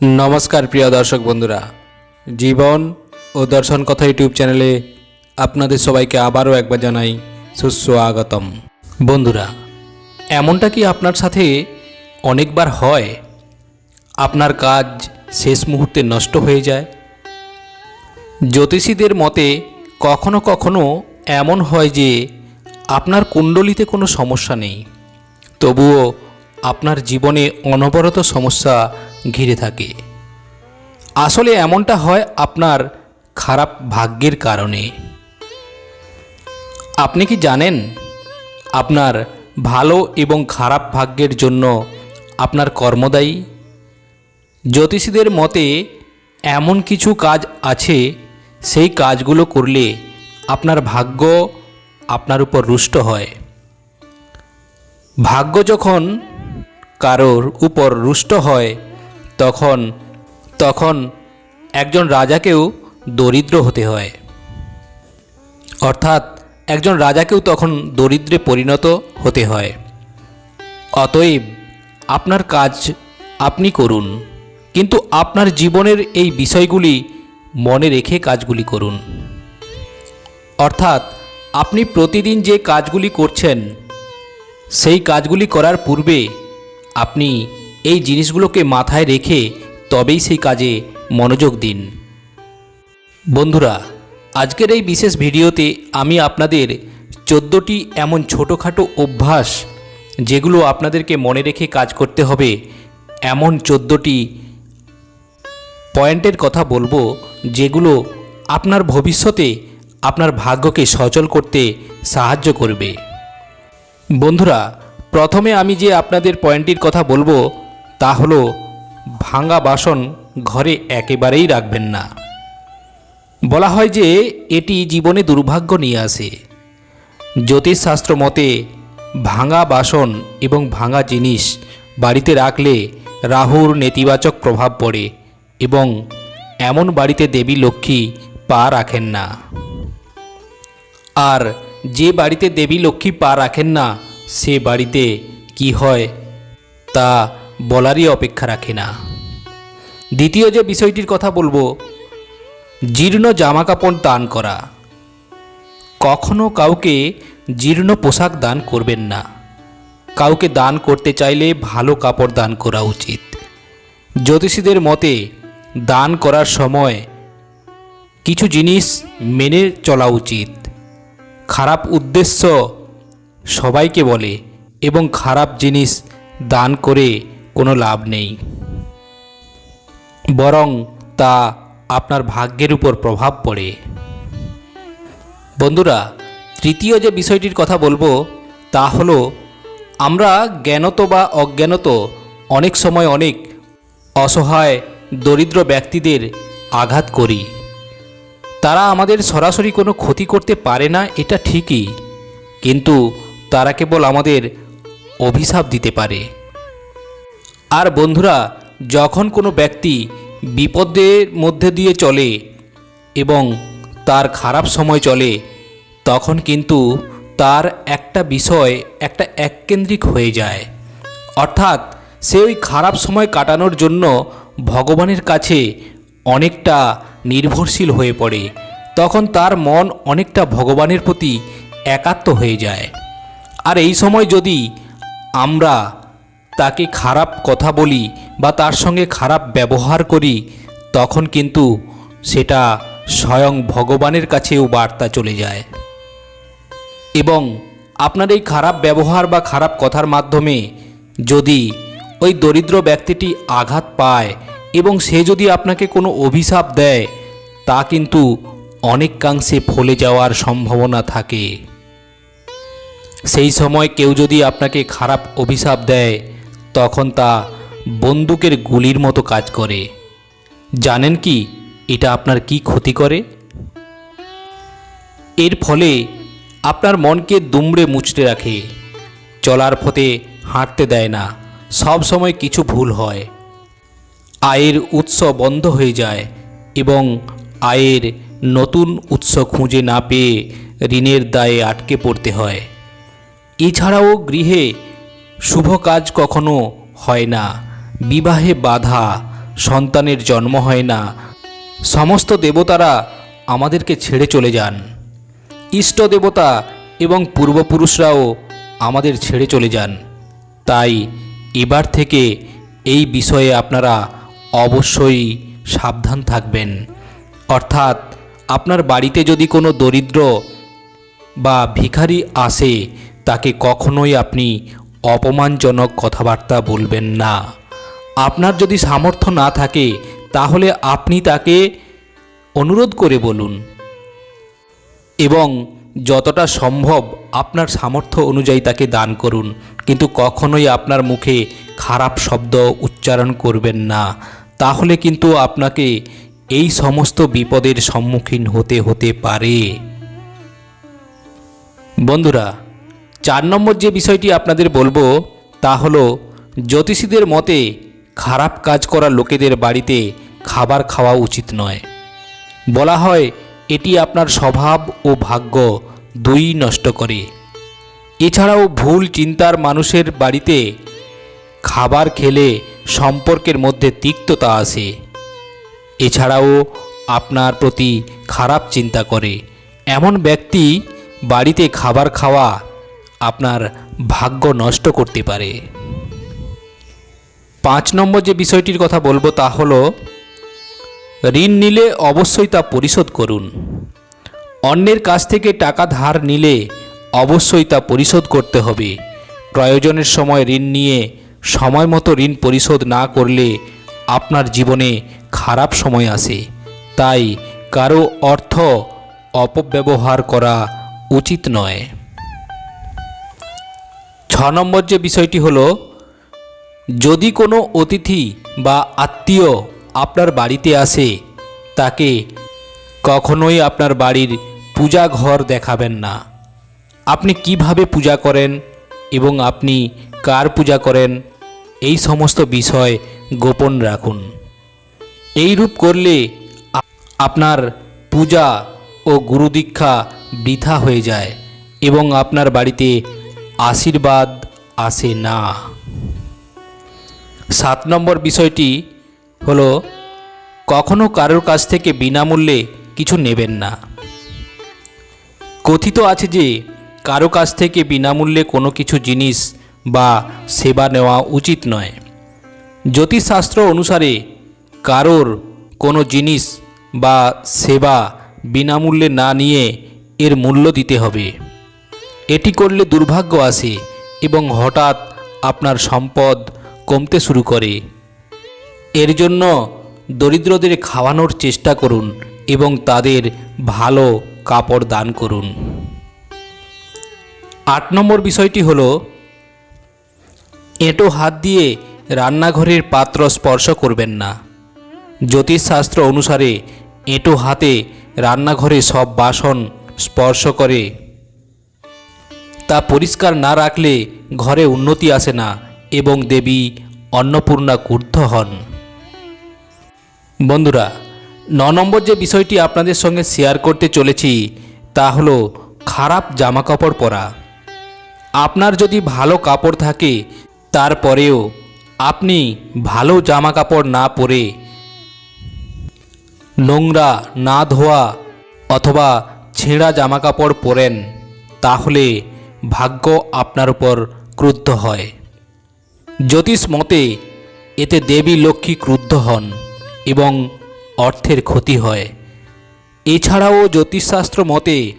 নমস্কার, প্রিয় দর্শক বন্ধুরা। জীবন ও দর্শন কথা ইউটিউব চ্যানেলে আপনাদের সবাইকে আবারও একবার জানাই সুস্বাগতম। বন্ধুরা, এমনটা কি আপনার সাথে অনেকবার হয়? আপনার কাজ শেষ মুহূর্তে নষ্ট হয়ে যায়? জ্যোতিষীদের মতে কখনো কখনো এমন হয় যে আপনার কুণ্ডলিতে কোনো সমস্যা নেই। তবুও আপনার জীবনে অনবরত সমস্যা ঘিরে থাকে। আসলে এমনটা হয় আপনার খারাপ ভাগ্যের কারণে। আপনি কি জানেন? আপনার ভালো এবং খারাপ ভাগ্যের জন্য আপনার কর্মদায়ী? জ্যোতিষীদের মতে, এমন কিছু কাজ আছে, সেই কাজগুলো করলে আপনার ভাগ্য আপনার উপর রুষ্ট হয়। ভাগ্য যখন কারোর উপর রুষ্ট হয়, তখন তখন একজন রাজাকেও দরিদ্র হতে হয়। অর্থাৎ, একজন রাজাকেও তখন দরিদ্রে পরিণত হতে হয়। অতএব, আপনার কাজ আপনি করুন, কিন্তু আপনার জীবনের এই বিষয়গুলি মনে রেখে কাজগুলি করুন। অর্থাৎ, আপনি প্রতিদিন যে কাজগুলি করছেন, সেই কাজগুলি করার পূর্বে আপনি এই জিনিসগুলোকে মাথায় রেখে তবেই সেই কাজে মনোযোগ দিন। বন্ধুরা, আজকের এই বিশেষ ভিডিওতে আমি আপনাদের চোদ্দোটি এমন ছোটোখাটো অভ্যাস যেগুলো আপনাদেরকে মনে রেখে কাজ করতে হবে, এমন চোদ্দোটি পয়েন্টের কথা বলব যেগুলো আপনার ভবিষ্যতে আপনার ভাগ্যকে সচল করতে সাহায্য করবে। বন্ধুরা প্রথমে আমি যে আপনাদের পয়েন্টটির কথা বলব, তা হলো ভাঙা বাসন ঘরে একেবারেই রাখবেন না। বলা হয় যে, এটি জীবনে দুর্ভাগ্য নিয়ে আসে। জ্যোতিষশাস্ত্র মতে ভাঙা বাসন এবং ভাঙা জিনিস বাড়িতে রাখলে রাহুর নেতিবাচক প্রভাব পড়ে এবং এমন বাড়িতে দেবী লক্ষ্মী পা রাখেন না। আর যে বাড়িতে দেবী লক্ষ্মী পা রাখেন না সে বাড়িতে কি হয় তা বলারই অপেক্ষা রাখে না। দ্বিতীয় যে বিষয়টির কথা বলব, জীর্ণ জামাকাপড় দান করা। কখনো কাউকে জীর্ণ পোশাক দান করবেন না। কাউকে দান করতে চাইলে ভালো কাপড় দান করা উচিত। জ্যোতিষীদের মতে, দান করার সময় কিছু জিনিস মেনে চলা উচিত। খারাপ উদ্দেশ্য সবাইকে বলে, এবং খারাপ জিনিস দান করে কোনো লাভ নেই। বরং তা আপনার ভাগ্যের উপর প্রভাব পড়ে। বন্ধুরা, তৃতীয় যে বিষয়টির কথা বলব, তা হলো, আমরা জ্ঞানত বা অজ্ঞানত অনেক সময় অনেক অসহায়, দরিদ্র ব্যক্তিদের আঘাত করি। তারা আমাদের সরাসরি কোনো ক্ষতি করতে পারে না, এটা ঠিকই। কিন্তু তারা কেবল আমাদের অভিশাপ দিতে পারে। আর বন্ধুরা, যখন কোনো ব্যক্তি বিপদের মধ্যে দিয়ে চলে এবং তার খারাপ সময় চলে, তখন কিন্তু তার একটা বিষয়, একটা এককেন্দ্রিক হয়ে যায়। অর্থাৎ সে ওই খারাপ সময় কাটানোর জন্য ভগবানের কাছে অনেকটা নির্ভরশীল হয়ে পড়ে। তখন তার মন অনেকটা ভগবানের প্রতি একাত্ম হয়ে যায়। আর এই সময় যদি আমরা তাকে খারাপ কথা বলি বা তার সঙ্গে খারাপ ব্যবহার করি, তখন কিন্তু সেটা স্বয়ং ভগবানের কাছেও বার্তা চলে যায়। এবং আপনার এই খারাপ ব্যবহার বা খারাপ কথার মাধ্যমে যদি ওই দরিদ্র ব্যক্তিটি আঘাত পায় এবং সে যদি আপনাকে কোনো অভিশাপ দেয়, তা কিন্তু অনেকাংশে ফলে যাওয়ার সম্ভাবনা থাকে। সেই সময় কেউ যদি আপনাকে খারাপ অভিশাপ দেয়, তখন তা বন্দুকের গুলির মতো কাজ করে। জানেন কি, এটা আপনার কি ক্ষতি করে? এর ফলে আপনার মনকে দুমড়ে মুচড়ে রাখে। চলার পথে হাঁটতে দেয় না, সব সময় কিছু ভুল হয়। আয়ের উৎস বন্ধ হয়ে যায় এবং আয়ের নতুন উৎস খুঁজে না পেয়ে ঋণের দায়ে আটকে পড়তে হয়। এছাড়াও গৃহে শুভ কাজ কখনো হয় না। বিবাহে বাধা, সন্তানের জন্ম হয় না। সমস্ত দেবতারা আমাদেরকে ছেড়ে চলে যান। ইষ্ট দেবতা এবং পূর্বপুরুষরাও আমাদের ছেড়ে চলে যান। তাই এবার থেকে এই বিষয়ে আপনারা অবশ্যই সাবধান থাকবেন। অর্থাৎ আপনার বাড়িতে যদি কোনো দরিদ্র বা ভিখারি আসে তাকে কখনোই আপনি অপমানজনক কথাবার্তা বলবেন না। আপনার যদি সামর্থ্য না থাকে, তাহলে আপনি তাকে অনুরোধ করে বলুন। এবং যতটা সম্ভব আপনার সামর্থ্য অনুযায়ী তাকে দান করুন, কিন্তু কখনোই আপনার মুখে খারাপ শব্দ উচ্চারণ করবেন না। তাহলে কিন্তু আপনাকে এই সমস্ত বিপদের সম্মুখীন হতে হতে পারে। বন্ধুরা চার নম্বর যে বিষয়টি আপনাদের বলব, তা হলো জ্যোতিষীদের মতে খারাপ কাজ করা লোকেদের বাড়িতে খাবার খাওয়া উচিত নয়। বলা হয়, এটি আপনার স্বভাব ও ভাগ্য দুই নষ্ট করে। এছাড়াও ভুল চিন্তার মানুষের বাড়িতে খাবার খেলে সম্পর্কের মধ্যে তিক্ততা আসে। এছাড়াও আপনার প্রতি খারাপ চিন্তা করে। এমন ব্যক্তি বাড়িতে খাবার খাওয়া আপনার ভাগ্য নষ্ট করতে পারে। পাঁচ নম্বর যে বিষয়টির কথা বলব তা হলো, ঋণ নিলে অবশ্যই তা পরিশোধ করুন। অন্যের কাছ থেকে টাকা ধার নিলে অবশ্যই তা পরিশোধ করতে হবে। প্রয়োজনের সময় ঋণ নিয়ে সময় মতো ঋণ পরিশোধ না করলে আপনার জীবনে খারাপ সময় আসে। তাই কারও অর্থ অপব্যবহার করা উচিত নয়। ছ নম্বর যে বিষয়টি হলো, যদি কোনো অতিথি বা আত্মীয় আপনার বাড়িতে আসে, তাকে কখনোই আপনার বাড়ির পূজা ঘর দেখাবেন না। আপনি কীভাবে পূজা করেন এবং আপনি কার পূজা করেন, এই সমস্ত বিষয় গোপন রাখুন। এই রূপ করলে আপনার পূজা ও গুরুদীক্ষা বৃথা হয়ে যায় এবং আপনার বাড়িতে আশীর্বাদ আসে না। সাত নম্বর বিষয়টি হলো, কখনো কারোর কাছ থেকে বিনামূল্যে কিছু নেবেন না। কথিত আছে যে, কারও কাছ থেকে বিনামূল্যে কোনো কিছু জিনিস বা সেবা নেওয়া উচিত নয়। জ্যোতিষশাস্ত্র অনুসারে, কারোর কোনো জিনিস বা সেবা বিনামূল্যে না নিয়ে এর মূল্য দিতে হবে। এটি করলে দুর্ভাগ্য আসে এবং হঠাৎ আপনার সম্পদ কমতে শুরু করে। এর জন্য দরিদ্রদের খাওয়ানোর চেষ্টা করুন এবং তাদের ভালো কাপড় দান করুন। আট নম্বর বিষয়টি হল, এঁটো হাত দিয়ে রান্নাঘরের পাত্র স্পর্শ করবেন না। জ্যোতিষশাস্ত্র অনুসারে এঁটো হাতে রান্নাঘরে সব বাসন স্পর্শ করে তা পরিষ্কার না রাখলে ঘরে উন্নতি আসে না এবং দেবী অন্নপূর্ণা ক্রুদ্ধ হন। বন্ধুরা, ন নম্বর যে বিষয়টি আপনাদের সঙ্গে শেয়ার করতে চলেছি, তা হলো খারাপ জামাকাপড় পরা। আপনার যদি ভালো কাপড় থাকে, তারপরেও আপনি ভালো জামা কাপড় না পরে নোংরা না ধোয়া অথবা ছেঁড়া জামা কাপড় পরেন, তাহলে ভাগ্য আপনার উপর ক্রুদ্ধ হয়। জ্যোতিষ মতে, এতে দেবী লক্ষ্মী ক্রুদ্ধ হন এবং অর্থের ক্ষতি হয়। এছাড়াও জ্যোতিষশাস্ত্র মতে,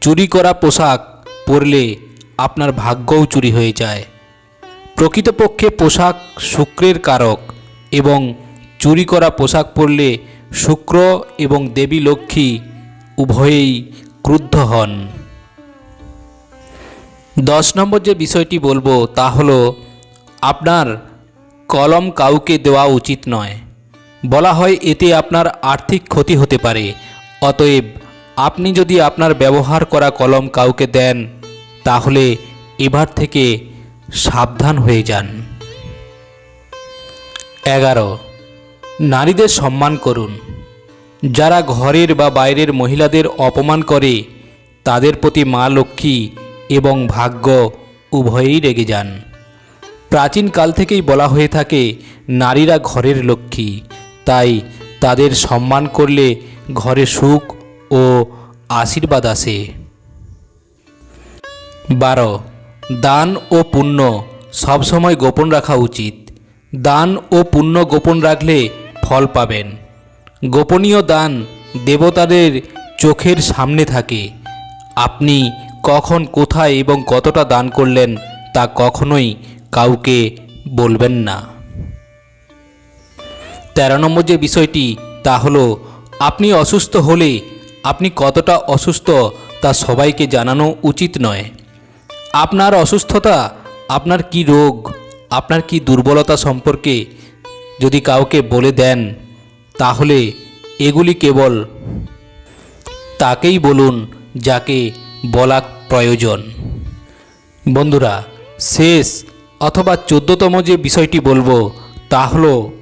চুরি করা পোশাক পরলে আপনার ভাগ্যও চুরি হয়ে যায়। প্রকৃতপক্ষে পোশাক শুক্রের কারক এবং চুরি করা পোশাক পরলে শুক্র এবং দেবী লক্ষ্মী উভয়েই ক্রুদ্ধ হন। দশ নম্বর যে বিষয়টি বলব তা হলো, আপনার কলম কাউকে দেওয়া উচিত নয়। বলা হয় এতে আপনার আর্থিক ক্ষতি হতে পারে। অতএব আপনি যদি আপনার ব্যবহার করা কলম কাউকে দেন, তাহলে এবার থেকে সাবধান হয়ে যান। এগারো, নারীদের সম্মান করুন। যারা ঘরের বা বাইরের মহিলাদের অপমান করে, তাদের প্রতি মা লক্ষ্মী এবং ভাগ্য উভয়েই রেগে যান। প্রাচীনকাল থেকেই বলা হয়ে থাকে, নারীরা ঘরের লক্ষ্মী। তাই তাদের সম্মান করলে ঘরে সুখ ও আশীর্বাদ আসে। বারো, দান ও পুণ্য সবসময় গোপন রাখা উচিত। দান ও পুণ্য গোপন রাখলে ফল পাবেন। গোপনীয় দান দেবতাদের চোখের সামনে থাকে। আপনি কখন, কোথায় এবং কতটা দান করলেন তা কখনোই কাউকে বলবেন না। তেরো নম্বর যে বিষয়টি, তা হলো, আপনি অসুস্থ হলে আপনি কতটা অসুস্থ তা সবাইকে জানানো উচিত নয়। আপনার অসুস্থতা, আপনার কি রোগ, আপনার কি দুর্বলতা সম্পর্কে যদি কাউকে বলে দেন, তাহলে এগুলি কেবল তাকেই বলুন যাকে বলা প্রয়োজন। বন্ধুরা, শেষ অথবা চোদ্দতম যে বিষয়টি বলব, তা হলো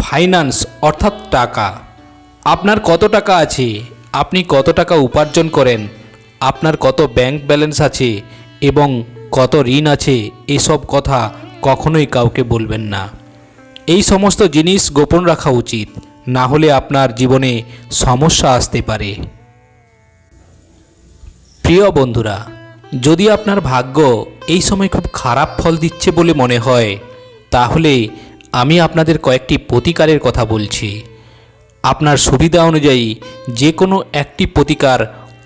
ফাইন্যান্স, অর্থাৎ টাকা। আপনার কত টাকা আছে? আপনি কত টাকা উপার্জন করেন? আপনার কত ব্যাংক ব্যালেন্স আছে? এবং কত ঋণ আছে? এসব কথা কখনোই কাউকে বলবেন না। এই সমস্ত জিনিস গোপন রাখা উচিত। না হলে আপনার জীবনে সমস্যা আসতে পারে। প্রিয় বন্ধুরা, যদি আপনার ভাগ্য এই সময় খুব খারাপ ফল দিচ্ছে বলে মনে হয়, তাহলে আমি আপনাদের কয়েকটি প্রতিকারের কথা বলছি। আপনার সুবিধা অনুযায়ী যে কোনো একটি প্রতিকার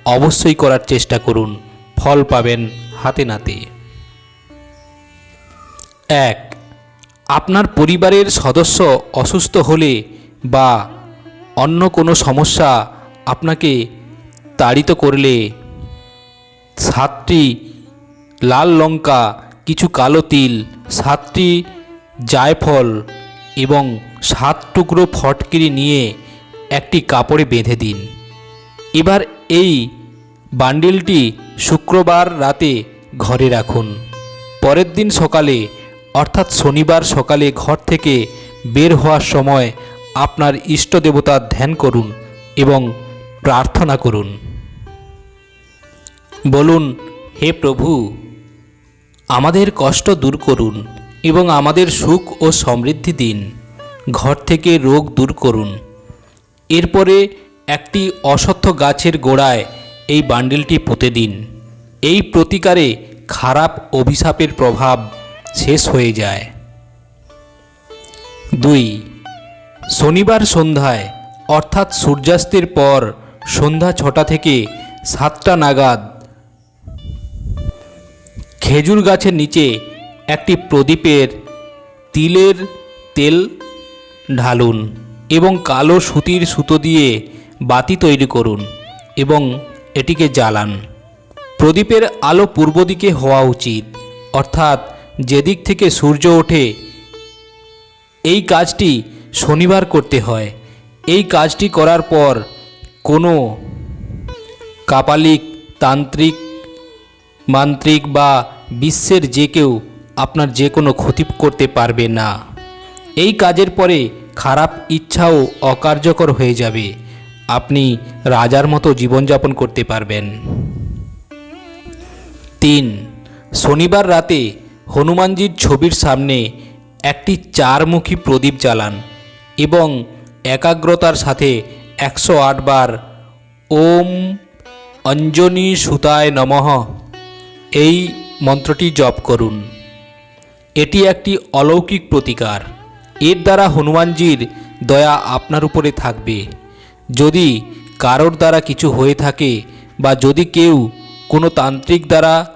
অবশ্যই করার চেষ্টা করুন, ফল পাবেন হাতে নাতে। এক, আপনার পরিবারের সদস্য অসুস্থ হলে বা অন্য কোনো সমস্যা আপনাকে তাড়িত করলে সাতটি লাল লঙ্কা, কিছু কালো তিল সাতটি জায়ফল এবং সাত টুকরো ফটকিরি নিয়ে একটি কাপড়ে বেঁধে দিন। এবার এই বান্ডিলটি শুক্রবার রাতে ঘরে রাখুন। পরের দিন সকালে, অর্থাৎ শনিবার সকালে ঘর থেকে বের হওয়ার সময় আপনার ইষ্ট দেবতার ধ্যান করুন এবং প্রার্থনা করুন। বলুন, হে প্রভু, আমাদের কষ্ট দূর করুন এবং আমাদের সুখ ও সমৃদ্ধি দিন। ঘর থেকে রোগ দূর করুন। এরপরে একটি অসত্য গাছের গোড়ায় এই বান্ডিলটি পুঁতে দিন। এই প্রতিকারে খারাপ অভিশাপের প্রভাব শেষ হয়ে যায়। দুই, শনিবার সন্ধ্যায়, অর্থাৎ সূর্যাস্তের পর সন্ধ্যা ছটা থেকে সাতটা নাগাদ খেজুর গাছের নিচে একটি প্রদীপের তিলের তেল ঢালুন এবং কালো সুতির সুতো দিয়ে বাতি তৈরি করুন এবং এটিকে জ্বালান। প্রদীপের আলো পূর্ব দিকে হওয়া উচিত। অর্থাৎ যেদিক থেকে সূর্য ওঠে, এই কাজটি শনিবার করতে হয়। এই কাজটি করার পর কোনো কাপালিক, তান্ত্রিক, মান্ত্রিক বা বিশ্বের যে কেউ আপনার যে কোনো ক্ষতি করতে পারবে না। এই কাজের পরে খারাপ ইচ্ছাও অকার্যকর হয়ে যাবে। আপনি রাজার মতো জীবনযাপন করতে পারবেন। তিন, শনিবার রাতে হনুমানজির ছবির সামনে একটি চারমুখী প্রদীপ জ্বালান এবং একাগ্রতার সাথে একশো বার ওম অঞ্জনী সুতায় নমঃ। এই মন্ত্রটি জপ করুন। এটি একটি অলৌকিক প্রতিকার। এর দ্বারা হনুমানজির দয়া আপনার উপরে থাকবে। যদি কারোর দ্বারা কিছু হয়ে থাকে বা যদি কেউ কোনো তান্ত্রিক দ্বারা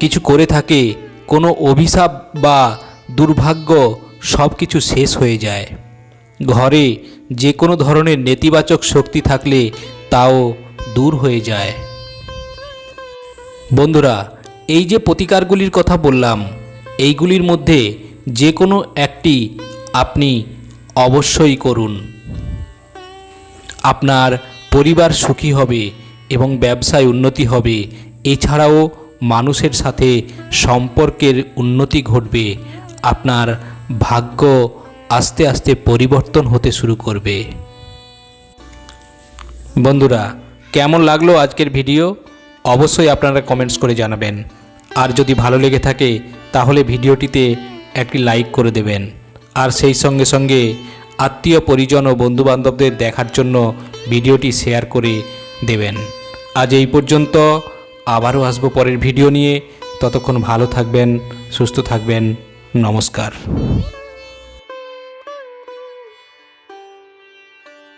কিছু করে থাকে, কোনো অভিশাপ বা দুর্ভাগ্য সব কিছু শেষ হয়ে যায়। ঘরে যে কোনো ধরনের নেতিবাচক শক্তি থাকলে তাও দূর হয়ে যায়। বন্ধুরা এই যে প্রতিকারগুলির কথা বললাম, এইগুলির মধ্যে যে কোনো একটি আপনি অবশ্যই করুন। আপনার পরিবার সুখী হবে এবং ব্যবসায় উন্নতি হবে। এছাড়াও মানুষের সাথে সম্পর্কের উন্নতি ঘটবে। আপনার ভাগ্য আস্তে আস্তে পরিবর্তন হতে শুরু করবে। বন্ধুরা, কেমন লাগল আজকের ভিডিও? অবশ্যই আপনারা কমেন্টস করে জানাবেন। আর যদি ভালো লেগে থাকে, তাহলে ভিডিওটিতে একটি লাইক করে দেবেন। আর সেই সঙ্গে সঙ্গে আত্মীয় পরিজন ও বন্ধুবান্ধবদের দেখার জন্য ভিডিওটি শেয়ার করে দেবেন। আজ এই পর্যন্ত, আবারও আসব পরের ভিডিও নিয়ে। ততক্ষণ ভালো থাকবেন, সুস্থ থাকবেন। নমস্কার।